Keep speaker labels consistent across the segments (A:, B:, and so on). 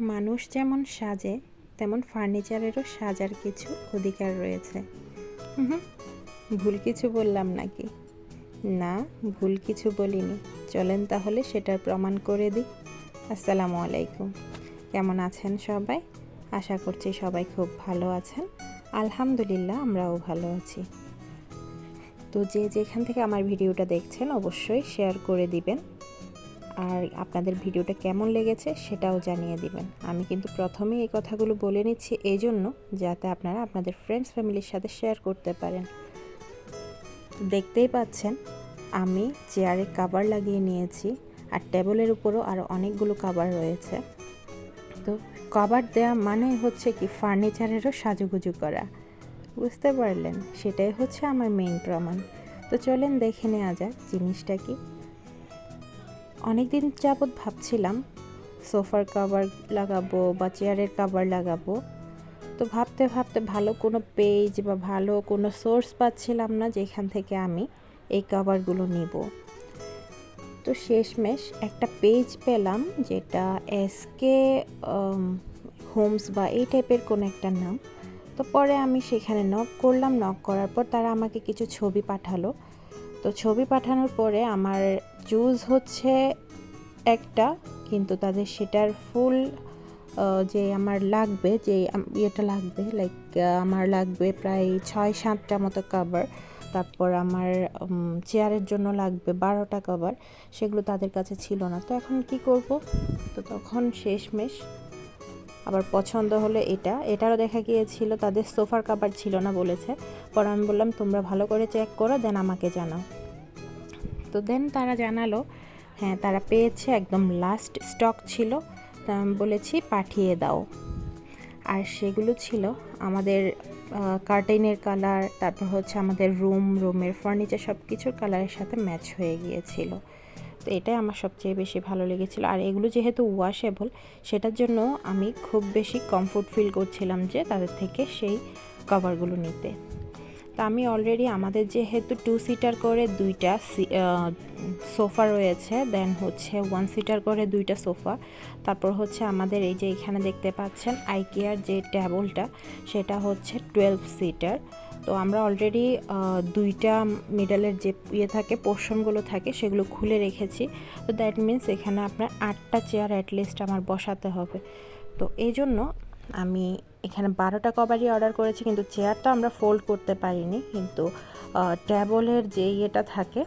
A: মানুষ যেমন সাজে, তেমন ফার্নিচারেরও সাজার কিছু অধিকার রয়েছে। ভুল কিছু বললাম নাকি? না, ভুল কিছু বলিনি। চলেন তাহলে সেটার প্রমাণ করে দিই। আসসালামু আলাইকুম। কেমন আছেন সবাই? আশা করছি সবাই খুব ভালো আছেন। আলহামদুলিল্লাহ, আমরাও ভালো আছি। তো যে যেখান থেকে আমার ভিডিওটা দেখছেন, অবশ্যই শেয়ার করে দিবেন। আর আপনাদের ভিডিওটা কেমন লেগেছে সেটাও জানিয়ে দিবেন। আমি কিন্তু প্রথমেই এই কথাগুলো বলে নিচ্ছি এই জন্য যাতে আপনারা আপনাদের ফ্রেন্ডস ফ্যামিলির সাথে শেয়ার করতে পারেন। দেখতেই পাচ্ছেন, আমি চেয়ারে কাভার লাগিয়ে নিয়েছি আর টেবিলের উপরও আরও অনেকগুলো কাভার রয়েছে। তো কাভার দেওয়া মানে হচ্ছে কি ফার্নিচারেরও সাজুগুজু করা। বুঝতে পারলেন? সেটাই হচ্ছে আমার মেইন প্রমাণ। তো চলেন দেখে নেওয়া যাক জিনিসটা কি। অনেক দিন যাবৎ ভাবছিলাম, সোফার কাভার লাগাবো বা চেয়ারের কাভার লাগাবো। তো ভাবতে ভাবতে ভালো কোনো পেজ বা ভালো কোনো সোর্স পাচ্ছিলাম না যেখান থেকে আমি এই কাভারগুলো নিব। তো শেষমেশ একটা পেজ পেলাম যেটা এসকে হোমস বা এই টাইপের কোনো একটা নাম। তো পরে আমি সেখানে নক করলাম নক করার পর তারা আমাকে কিছু ছবি পাঠালো। তো ছবি পাঠানোর পরে আমার চুজ হচ্ছে একটা, কিন্তু তাদের সেটার ফুল যে আমার লাগবে, যে ইয়েটা লাগবে লাইক আমার লাগবে প্রায় ছয় সাতটা মতো কাভার তারপর আমার চেয়ারের জন্য লাগবে বারোটা কভার সেগুলো তাদের কাছে ছিল না। তো এখন কি করব? তো তখন শেষমেশ আবার পছন্দ হলো এটা। এটারও দেখা গিয়েছিল, তাদের সোফার কাভার ছিল না বলেছে। পর আমি বললাম, তোমরা ভালো করে চেক করো দেন আমাকে জানাও। তো দেন তারা জানালো হ্যাঁ তারা পেয়েছে, একদম লাস্ট স্টক ছিল। তা আমি বলেছি, পাঠিয়ে দাও। আর সেগুলো ছিল আমাদের কার্টেনের কালার তারপর হচ্ছে আমাদের রুম রুমের ফার্নিচার সব কিছুর কালারের সাথে ম্যাচ হয়ে গিয়েছিল। তো এটাই আমার সবচেয়ে বেশি ভালো লেগেছিলো। আর এগুলো যেহেতু ওয়াশেবল সেটার জন্য আমি খুব বেশি কমফোর্ট ফিল করছিলাম যে তাদের থেকে সেই কভারগুলো নিতে। তা আমি অলরেডি আমাদের যেহেতু টু সিটার করে দুইটা সোফা রয়েছে দেন হচ্ছে ওয়ান সিটার করে দুইটা সোফা। তারপর হচ্ছে আমাদের এই যে এখানে দেখতে পাচ্ছেন আইকিয়ার যে টেবলটা সেটা হচ্ছে টুয়েলভ সিটার তো আমরা অলরেডি দুইটা মিডলের যে ইয়ে থাকে পোর্শনগুলো থাকে, সেগুলো খুলে রেখেছি। তো দ্যাট মিন্স এখানে আপনার আটটা চেয়ার অ্যাটলিস্ট আমার বসাতে হবে। তো এই জন্য আমি এখানে বারোটা কভারই অর্ডার করেছি, কিন্তু চেয়ারটা আমরা ফোল্ড করতে পারিনি। কিন্তু ট্যাবলের যে ইয়েটা থাকে,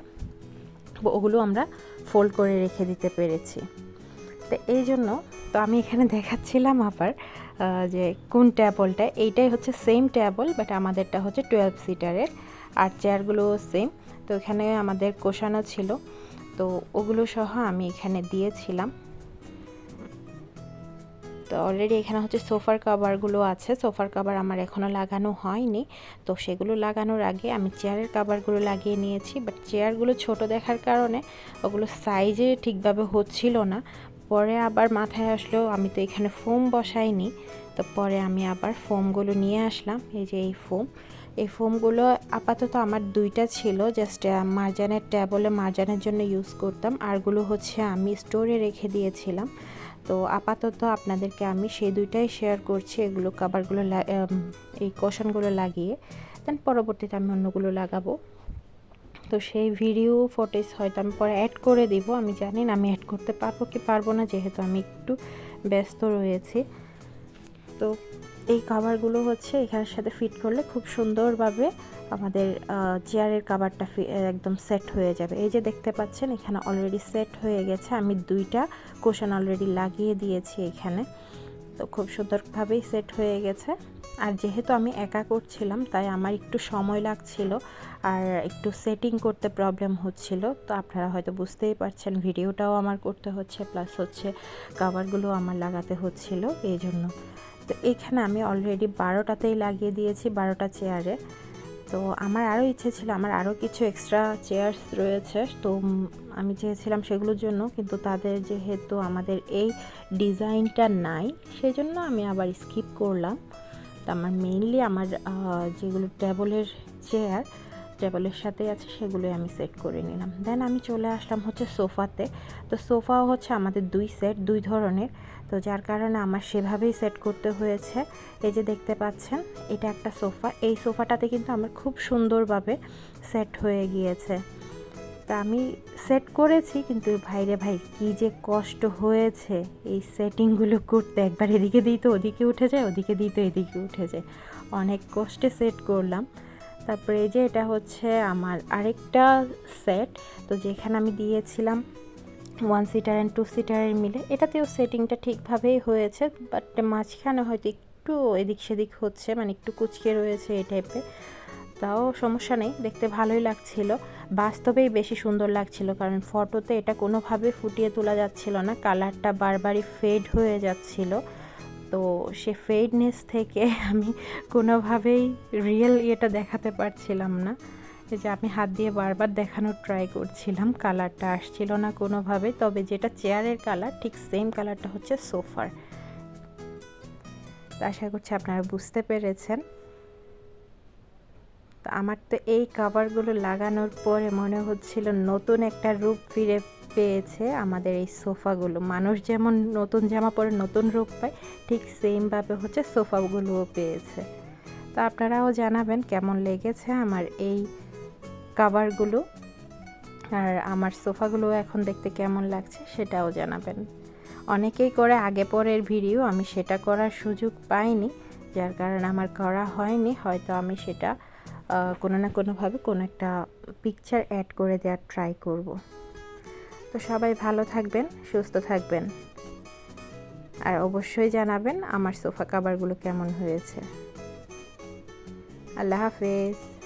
A: ওগুলো আমরা ফোল্ড করে রেখে দিতে পেরেছি। তো এই জন্য, তো আমি এখানে দেখাচ্ছিলাম আবার যে কোন ট্যাবলটা, এইটাই হচ্ছে সেম ট্যাবল বাট আমাদেরটা হচ্ছে টুয়েলভ সিটারের আর চেয়ারগুলো সেম তো এখানে আমাদের কোষানো ছিল। তো ওগুলো সহ আমি এখানে দিয়েছিলাম। তো অলরেডি এখানে হচ্ছে সোফার কাভারগুলো আছে। সোফার কাভার আমার এখনও লাগানো হয়নি। তো সেগুলো লাগানোর আগে আমি চেয়ারের কাভারগুলো লাগিয়ে নিয়েছি। বাট চেয়ারগুলো ছোট দেখার কারণে ওগুলো সাইজে ঠিকভাবে হচ্ছিল না। পরে আবার মাথায় আসলো, আমি তো এখানে ফোম বসাইনি। তো পরে আমি আবার ফোমগুলো নিয়ে আসলাম, এই যে এই ফোম। এই ফোমগুলো আপাতত আমার দুইটা ছিল জাস্ট মার্জানের ট্যাবলে মার্জানের জন্য ইউজ করতাম। আরগুলো হচ্ছে আমি স্টোরে রেখে দিয়েছিলাম। তো আপাতত আপনাদেরকে আমি সেই দুইটাই শেয়ার করছি, এগুলো কাবারগুলো এই কোশনগুলো লাগিয়ে। দেন পরবর্তীতে আমি অন্যগুলো লাগাবো। তো সেই ভিডিও ফটোজ হয়তো আমি পরে অ্যাড করে দিব। আমি জানি না আমি অ্যাড করতে পারব কি পারব না, যেহেতু আমি একটু ব্যস্ত রয়েছি। তো এই কাভারগুলো হচ্ছে এখানের সাথে ফিট করলে খুব সুন্দরভাবে আমাদের চেয়ারের কাভারটা একদম সেট হয়ে যাবে। এই যে দেখতে পাচ্ছেন, এখানে অলরেডি সেট হয়ে গেছে। আমি দুইটা কোশন অলরেডি লাগিয়ে দিয়েছি এখানে। তো খুব সুন্দরভাবেই সেট হয়ে গেছে। আর যেহেতু আমি একা করছিলাম, তাই আমার একটু সময় লাগছিল আর একটু সেটিং করতে প্রবলেম হচ্ছিল। তো আপনারা হয়তো বুঝতেই পারছেন, ভিডিওটাও আমার করতে হচ্ছে প্লাস হচ্ছে কাভারগুলো আমার লাগাতে হচ্ছিল এই জন্য তো এখানে আমি অলরেডি বারোটাতেই লাগিয়ে দিয়েছি, বারোটা চেয়ারে তো আমার আরও ইচ্ছে ছিল, আমার আরও কিছু এক্সট্রা চেয়ার্স রয়েছে। তো আমি চেয়েছিলাম সেগুলোর জন্য, কিন্তু তাদের যেহেতু আমাদের এই ডিজাইনটা নাই সেই জন্য আমি আবার স্কিপ করলাম। তো আমার মেইনলি আমার যেগুলো টেবলের চেয়ার টেবিলের সাথে আছে, সেগুলোই আমি সেট করে নিলাম। দেন আমি চলে আসলাম হচ্ছে সোফাতে। তো সোফাও হচ্ছে আমাদের দুই সেট দুই ধরনের। তো যার কারণে আমার সেভাবেই সেট করতে হয়েছে। এই যে দেখতে পাচ্ছেন, এটা একটা সোফা। এই সোফাটাতে কিন্তু আমার খুব সুন্দরভাবে সেট হয়ে গিয়েছে। তা আমি সেট করেছি, কিন্তু ভাইরে ভাই, কি যে কষ্ট হয়েছে। এই সেটিংগুলো করতে একবার এদিকে দিই তো, ওদিকে উঠে যায়, ওদিকে দিই তো, এদিকে উঠে যায়। অনেক কষ্টে সেট করলাম। তারপরে এই যে এটা হচ্ছে আমার আরেকটা সেট। তো যেখানে আমি দিয়েছিলাম ওয়ান সিটার অ্যান্ড টু সিটারের মিলে। এটাতেও সেটিংটা ঠিকভাবেই হয়েছে বাট মাঝখানে হয়তো একটু এদিক সেদিক হচ্ছে মানে একটু কুচকে রয়েছে এই টাইপের তাও সমস্যা নেই, দেখতে ভালোই লাগছিল। বাস্তবেই বেশি সুন্দর লাগছিল, কারণ ফটোতে এটা কোনোভাবে ফুটিয়ে তোলা যাচ্ছিল না কালারটা বারবারই ফেড হয়ে যাচ্ছিল। তো সে ফেডনেস থেকে আমি কোনোভাবেই রিয়েল ইয়েটা দেখাতে পারছিলাম না। যে আমি হাত দিয়ে বারবার দেখানোর ট্রাই করছিলাম কালারটা আসছিল না কোনোভাবে, তবে যেটা চেয়ারের কালার ঠিক সেম কালারটা হচ্ছে সোফার আশা করছি আপনারা বুঝতে পেরেছেন। আমার তো এই কাভারগুলো লাগানোর পরে মনে হচ্ছিল নতুন একটা রূপ ফিরে পেয়েছে আমাদের এই সোফাগুলো। মানুষ যেমন নতুন জামা পরে নতুন রূপ পায়, ঠিক সেমভাবে হচ্ছে সোফাগুলোও পেয়েছে। তো আপনারাও জানাবেন কেমন লেগেছে আমার এই কাভারগুলো আর আমার সোফাগুলো এখন দেখতে কেমন লাগছে সেটাও জানাবেন। অনেকেই করে আগে পরের ভিডিও, আমি সেটা করার সুযোগ পাইনি, যার কারণে আমার করা হয়নি। হয়তো আমি সেটা কোনো না কোনোভাবে কোনো একটা পিকচার অ্যাড করে দেওয়ার ট্রাই করব। তো সবাই ভালো থাকবেন, সুস্থ থাকবেন। আর অবশ্যই জানাবেন আমার সোফা কাভারগুলো কেমন হয়েছে। আল্লাহ হাফেজ।